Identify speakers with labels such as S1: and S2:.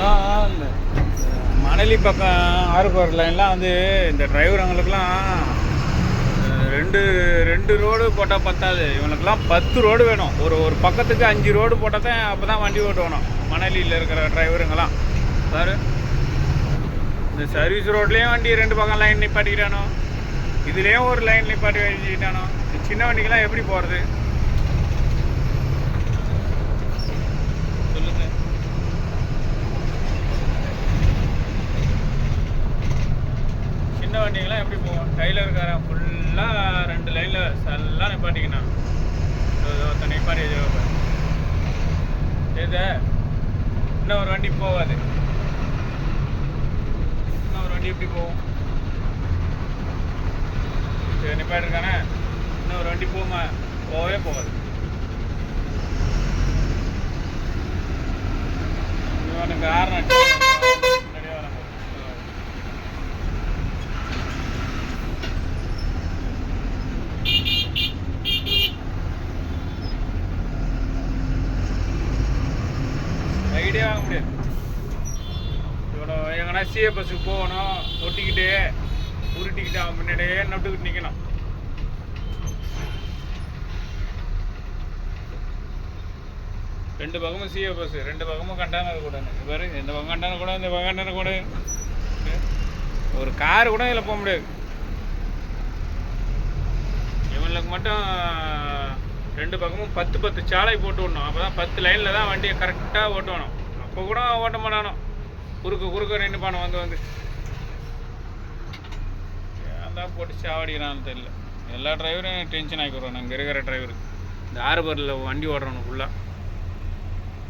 S1: இந்த மணலி பக்கம் ஆறுபவர் லைன்லாம் வந்து இந்த டிரைவருங்களுக்கெல்லாம் ரெண்டு ரெண்டு ரோடு போட்டால் பத்தாது. இவனுக்கெல்லாம் பத்து ரோடு வேணும். ஒரு ஒரு பக்கத்துக்கு அஞ்சு ரோடு போட்டால் தான் அப்போ தான் வண்டி ஓட்டுவணும் மணலியில் இருக்கிற டிரைவருங்கெல்லாம் பாரு. இந்த சர்வீஸ் ரோட்லேயும் வண்டி ரெண்டு பக்கம் லைன் நிப்பாட்டிக்கிட்டானோ? இதுலேயும் ஒரு லைன் நிப்பாட்டி வச்சுக்கிட்டானோ? சின்ன வண்டிக்கெல்லாம் எப்படி போகிறது சின்ன எப்படி போகும் டெய்லருக்காரன் ஃபுல்லாக ரெண்டு லைனில் எல்லாம் நிப்பாட்டிக்கணும். ஒருத்தன் நிப்பாட்டி வச்சுருப்பேன் இது இன்னும் ஒரு வண்டி போகாது. இன்னும் ஒரு வண்டி எப்படி போகும் சரி நிப்பாட்டிருக்கானே? இன்னும் ஒரு வண்டி போகுமா? போகவே போகாது. இவனுக்கு ஆறு முன்னாடியே வராங்க ரைடே வாங்க முடியாது. இவ்வளோ எங்கன்னா சிஏ பஸ்ஸுக்கு போகணும் ஒட்டிக்கிட்டே உருட்டிக்கிட்டு அவன் முன்னாடியே நட்டுக்கிட்டு நிற்கணும் ரெண்டு பக்கமும் சிஏ பஸ் ரெண்டு பக்கமும் கண்டான கூட பாரு இந்த பக்கம் கண்டான கூட இந்த பக்கம் கண்டான கூட ஒரு கார் கூட இதில் போக முடியாது. இவங்களுக்கு மட்டும் ரெண்டு பக்கமும் பத்து பத்து சாலை போட்டு விடணும். அப்போ தான் பத்து லைனில் தான் வண்டியை கரெக்டாக ஓட்டணும். இப்போ கூட ஓட்ட மாட்டானோ குறுக்க குறுக்க நின்றுப்பானோ வந்து வந்து. ஏன் தான் போட்டு சாவடிக்கிறான்னு தெரியல. எல்லா டிரைவரும் டென்ஷன் ஆகிக்கிறோம் நாங்கள் இருக்கிற டிரைவருக்கு இந்த ஆறுபரில் வண்டி ஓடுறவனு ஃபுல்லாக